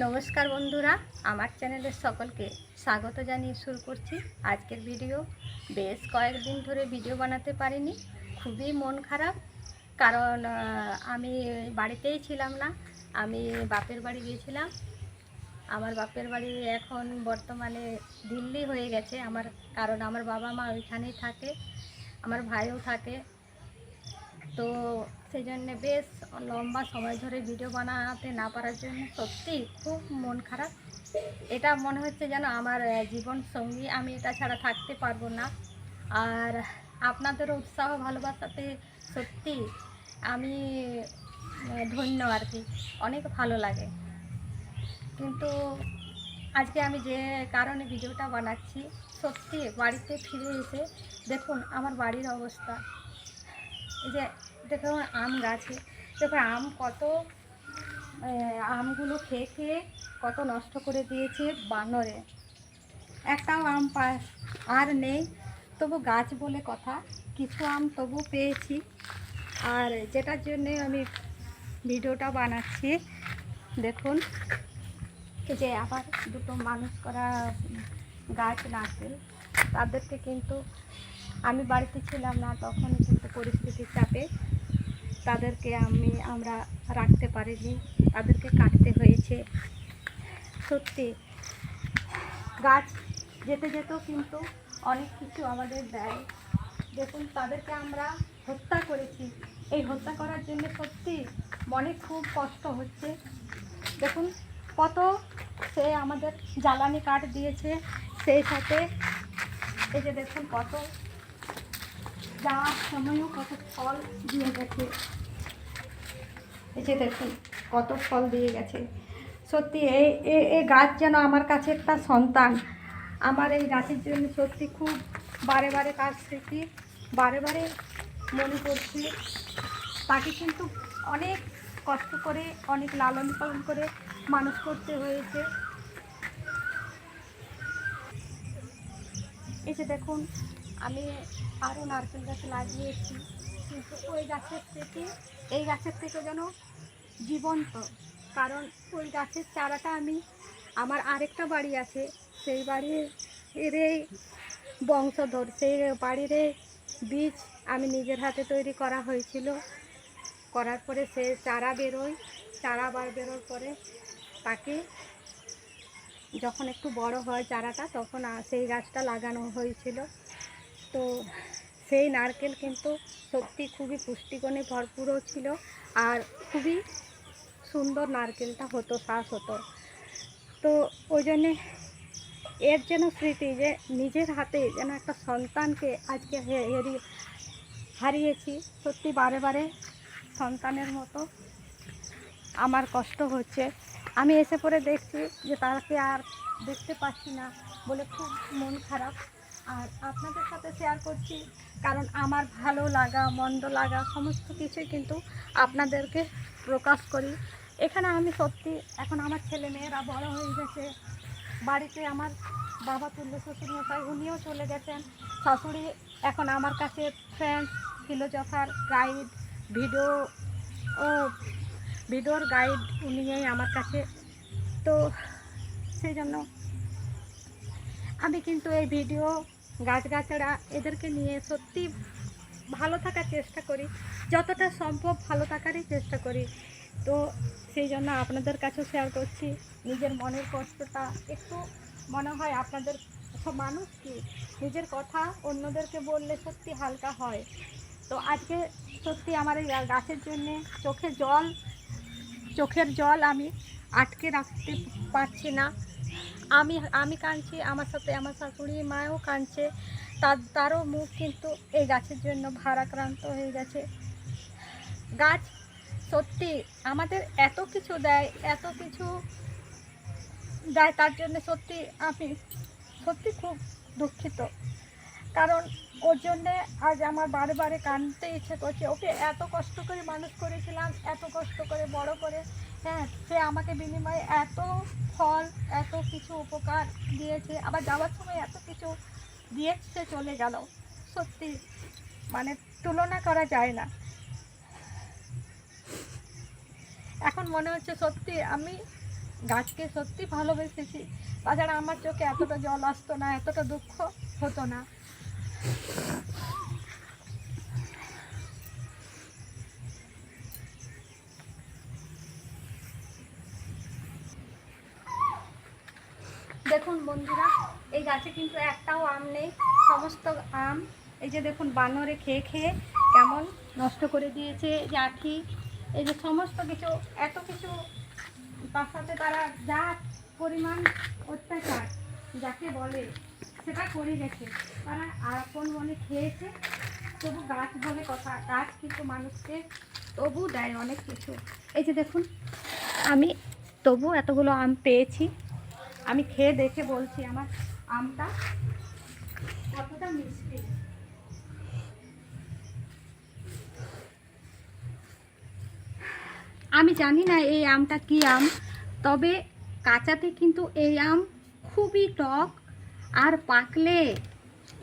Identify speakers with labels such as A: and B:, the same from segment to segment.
A: নমস্কার বন্ধুরা, আমার চ্যানেলের সকলকে স্বাগত জানিয়ে শুরু করছি আজকের ভিডিও। বেশ কয়েকদিন ধরে ভিডিও বানাতে পারিনি, খুবই মন খারাপ। কারণ আমি বাড়িতেই ছিলাম না, আমি বাপের বাড়ি গিয়েছিলাম। আমার বাপের বাড়ি এখন বর্তমানে দিল্লি হয়ে গেছে। আমার, কারণ আমার বাবা মা ওইখানেই থাকে, আমার ভাইও থাকে। তো সেই জন্যে বেশ লম্বা সময় ধরে ভিডিও বানাতে না পারার জন্য সত্যি খুব মন খারাপ। এটা মনে হচ্ছে যেন আমার জীবন সঙ্গী। আমি এটা ছাড়া থাকতে পারব না। আর আপনাদের উৎসাহ, ভালোবাসাতে সত্যি আমি ধন্য আর কি। অনেক ভালো লাগে। কিন্তু আজকে আমি যে কারণে ভিডিওটা বানাচ্ছি, সত্যি বাড়িতে ফিরে এসে দেখুন আমার বাড়ির অবস্থা। যে, দেখুন আম গাছে। দেখুন আম কত আমগুলো খেয়ে খেয়ে কত নষ্ট করে দিয়েছে বানরে। একটাও আম আর নেই। তবু গাছ বলে কথা, কিছু আম তবু পেয়েছি। আর যেটার জন্যে আমি ভিডিওটা বানাচ্ছি, দেখুন। যে আবার দুটো মানুষ করা গাছ নারকেল, তাদেরকে কিন্তু আমি বাড়িতে ছিলাম না, তখন কিন্তু পরিস্থিতির চাপে তাদেরকে আমি, আমরা রাখতে পারিনি। তাদেরকে কাটতে হয়েছে। সত্যি, গাছ যেতে যেতেও কিন্তু অনেক কিছু আমাদের দেয়। দেখুন, তাদেরকে আমরা হত্যা করেছি। এই হত্যা করার জন্য সত্যি মনে খুব কষ্ট হচ্ছে। দেখুন, কত সে আমাদের জ্বালানি কাঠ দিয়েছে, সেই সাথে এই যে দেখুন, কত যাওয়ার সময়ও কত ফল দিয়ে গেছে। যে দেখুন, কত ফল দিয়ে গেছে। সত্যি, এই এই গাছ যেন আমার কাছে একটা সন্তান। আমার এই গাছের জন্য সত্যি খুব বারে বারে কাজ স্মৃতি বারে বারে মনে পড়ছে। তাকে কিন্তু অনেক কষ্ট করে, অনেক লালন পালন করে মানুষ করতে হয়েছে। যে দেখুন, আমি আরও নারকেল গাছ লাগিয়েছি। কিন্তু ওই গাছের থেকে, এই গাছের থেকে যেন জীবন্ত। কারণ ওই গাছের চারাটা আমি, আমার আরেকটা বাড়ি আছে, সেই বাড়ির বংশধর, সেই বাড়ির বীজ আমি নিজের হাতে তৈরি করা হয়েছিল। করার পরে সে চারা বেরোয়, চারা বার বেরোর পরে তাকে যখন একটু বড় হয় চারাটা, তখন সেই গাছটা লাগানো হয়েছিল। তো সেই নারকেল কিন্তু সত্যি খুবই পুষ্টিগুণে ভরপুরও ছিল আর খুবই সুন্দর নারকেলটা হতো, শ্বাস হতো। তো ওই জন্যে এর যেন স্মৃতি যে নিজের হাতে যেন একটা সন্তানকে আজকে হে- হেরিয়ে হারিয়েছি, সত্যি বারে বারে সন্তানের মতো আমার কষ্ট হচ্ছে। আমি এসে পরে দেখছি যে তাকে আর দেখতে পাচ্ছি না বলে খুব মন খারাপ। আর আপনাদের সাথে শেয়ার করছি, কারণ আমার ভালো লাগা, মন্দ লাগা, সমস্ত কিছুই কিন্তু আপনাদেরকে প্রকাশ করি। এখানে আমি সত্যি, এখন আমার ছেলে মেয়েরা বড় হয়ে গেছে। বাড়িতে আমার বাবা তুল্য শ্বশুর মশাই উনিও চলে গেছেন। শাশুড়ি এখন আমার কাছে ফ্রেন্ডস ফিলোজফার গাইড ভিডিও ও ভিডিওর গাইড উনিই আমার কাছে। তো সেই জন্য আমি কিন্তু এই ভিডিও গাছগাছড়া এদেরকে নিয়ে সত্যি ভালো থাকার চেষ্টা করি। যতটা সম্ভব ভালো থাকারই চেষ্টা করি। তো সেই জন্য আপনাদের কাছেও শেয়ার করছি। নিজের মনের কষ্টটা একটু মনে হয় আপনাদের সব মানুষ কি? নিজের কথা অন্যদেরকে বললে সত্যি হালকা হয়। তো আজকে সত্যি আমার এই গাছের জন্যে চোখে জল, চোখের জল আমি আটকে রাখতে পারছি না। আমি আমি কাঁদছি, আমার সাথে আমার শাশুড়ি মাও কাঁদছে। তার, তারও মুখ কিন্তু এই গাছের জন্য ভারাক্রান্ত হয়ে গেছে। গাছ সত্যি আমাদের এত কিছু দেয়, এত কিছু দেয়, তার জন্য সত্যি আমি সত্যি খুব দুঃখিত। কারণ ওর জন্যে আজ আমার বারে বারে কাঁদতে ইচ্ছে করছে। ওকে এত কষ্ট করে মানুষ করেছিলাম, এত কষ্ট করে বড় করে হ্যাঁ সে আমাকে বিনিময়ে এত ফল, এত কিছু উপকার দিয়েছে। আবার যাওয়ার সময় এত কিছু দিয়ে সে চলে গেল। সত্যি মানে তুলনা করা যায় না। এখন মনে হচ্ছে সত্যি আমি গাছকে সত্যি ভালোবেসেছি। তাছাড়া আমার চোখে এতটা জল আসতো না, এতটা দুঃখ হতো না। দেখুন বন্ধুরা, এই গাছে কিন্তু একটাও আম নেই, সমস্ত আম, এই যে দেখুন বানরে খেয়ে খেয়ে কেমন নষ্ট করে দিয়েছে জাঠি এই যে সমস্ত কিছু, এত কিছু সাথে তারা যা পরিমাণ অত্যাচার যাকে বলে, সেটা করে গেছে। তারা আপন মনে খেয়েছে, তবু গাছ বলে কথা, গাছ কিন্তু মানুষকে তবু দেয় অনেক কিছু। এই যে দেখুন, আমি তবু এতগুলো আম পেয়েছি। আমি খেয়ে দেখে বলছি, আমার আমটা কতটা মিষ্টি। আমি জানি না এই আমটা কি আম, তবে কাঁচাতে কিন্তু এই আম খুবই টক, আর পাকলে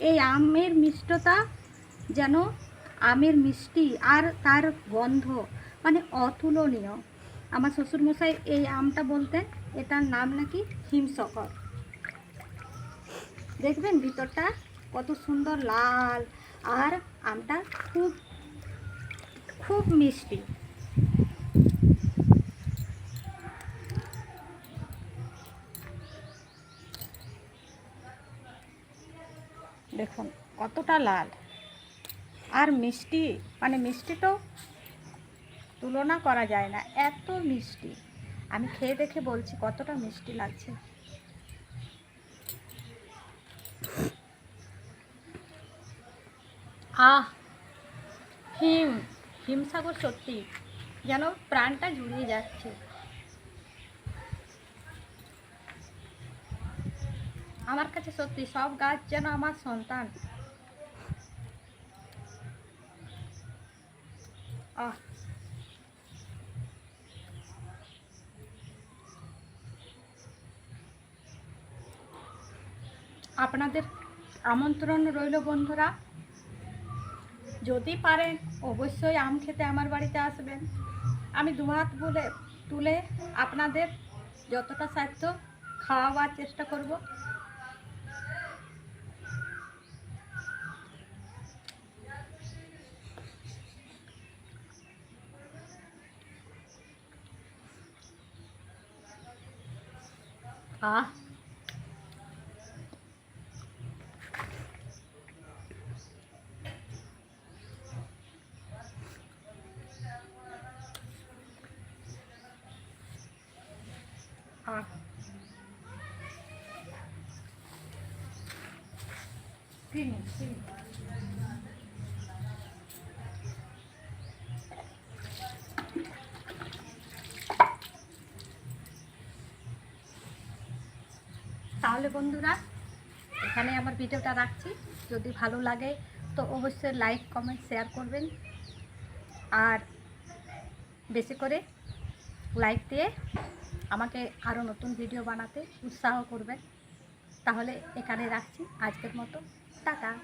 A: এই আমের মিষ্টতা যেন আমের মিষ্টি আর তার গন্ধ মানে অতুলনীয়। আমার শ্বশুরমশাই এই আমটা বলতেন, এটার নাম নাকি হিমশকর। দেখবেন ভিতরটা কত সুন্দর লাল, আর আমটা খুব খুব মিষ্টি। দেখুন, কতটা লাল। আর মিষ্টি মানে মিষ্টি তো তুলনা করা যায় না, এত মিষ্টি। আমি খেয়ে দেখে বলছি, কতটা মিষ্টি লাগছে। আহ, হিম, হিমসাগর সত্যি যেন প্রাণটা জুড়িয়ে যাচ্ছে। আমার কাছে সত্যি সব গাছ যেন আমার সন্তান। আহ আপনাদের আমন্ত্রণ রইল বন্ধুরা। যদি পারেন, অবশ্যই আম খেতে আমার বাড়িতে আসবেন। আমি দুহাত বলে তুলে আপনাদের যতটা সাধ্য খাওয়াবার চেষ্টা করব। আহ আহ তাহলে বন্ধুরা, এখানে আমার ভিডিওটা রাখছি। যদি ভালো লাগে, তো অবশ্যই লাইক কমেন্ট শেয়ার করবেন। আর বেশি করে লাইক দিয়ে আমাকে আরও নতুন ভিডিও বানাতে উৎসাহ করবেন। তাহলে এখানে রাখছি আজকের মতো। 大胆